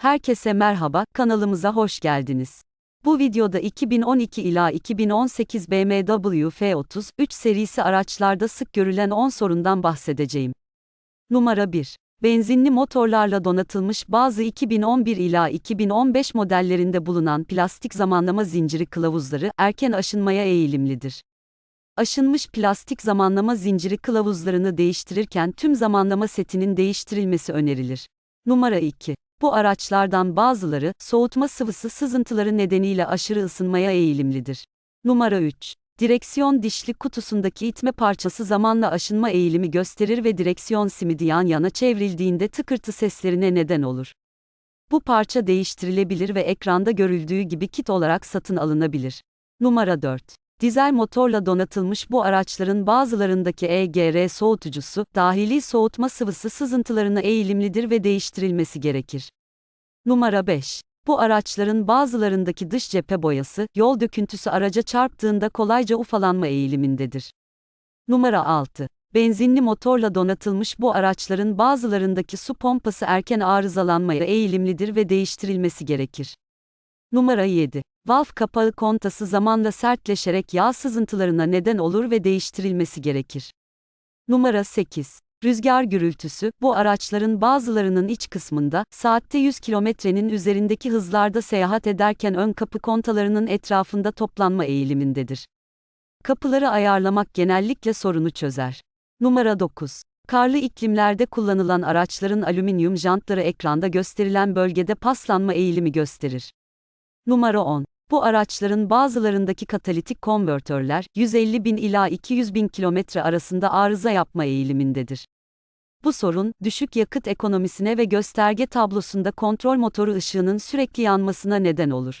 Herkese merhaba, kanalımıza hoş geldiniz. Bu videoda 2012 ila 2018 BMW F33 serisi araçlarda sık görülen 10 sorundan bahsedeceğim. Numara 1. Benzinli motorlarla donatılmış bazı 2011 ila 2015 modellerinde bulunan plastik zamanlama zinciri kılavuzları erken aşınmaya eğilimlidir. Aşınmış plastik zamanlama zinciri kılavuzlarını değiştirirken tüm zamanlama setinin değiştirilmesi önerilir. Numara 2. Bu araçlardan bazıları, soğutma sıvısı sızıntıları nedeniyle aşırı ısınmaya eğilimlidir. Numara 3. Direksiyon dişli kutusundaki itme parçası zamanla aşınma eğilimi gösterir ve direksiyon simidi yan yana çevrildiğinde tıkırtı seslerine neden olur. Bu parça değiştirilebilir ve ekranda görüldüğü gibi kit olarak satın alınabilir. Numara 4. Dizel motorla donatılmış bu araçların bazılarındaki EGR soğutucusu, dahili soğutma sıvısı sızıntılarına eğilimlidir ve değiştirilmesi gerekir. Numara 5. Bu araçların bazılarındaki dış cephe boyası, yol döküntüsü araca çarptığında kolayca ufalanma eğilimindedir. Numara 6. Benzinli motorla donatılmış bu araçların bazılarındaki su pompası erken arızalanmaya eğilimlidir ve değiştirilmesi gerekir. Numara 7. Valve kapağı kontası zamanla sertleşerek yağ sızıntılarına neden olur ve değiştirilmesi gerekir. Numara 8. Rüzgar gürültüsü, bu araçların bazılarının iç kısmında, saatte 100 kilometrenin üzerindeki hızlarda seyahat ederken ön kapı kontalarının etrafında toplanma eğilimindedir. Kapıları ayarlamak genellikle sorunu çözer. Numara 9. Karlı iklimlerde kullanılan araçların alüminyum jantları ekranda gösterilen bölgede paslanma eğilimi gösterir. Numara 10. Bu araçların bazılarındaki katalitik konvertörler 150 bin ila 200 bin kilometre arasında arıza yapma eğilimindedir. Bu sorun, düşük yakıt ekonomisine ve gösterge tablosunda kontrol motoru ışığının sürekli yanmasına neden olur.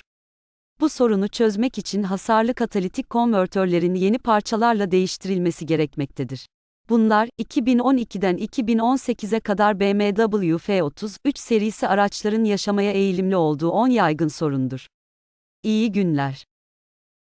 Bu sorunu çözmek için hasarlı katalitik konvertörlerin yeni parçalarla değiştirilmesi gerekmektedir. Bunlar, 2012'den 2018'e kadar BMW F33 serisi araçların yaşamaya eğilimli olduğu 10 yaygın sorundur. İyi günler.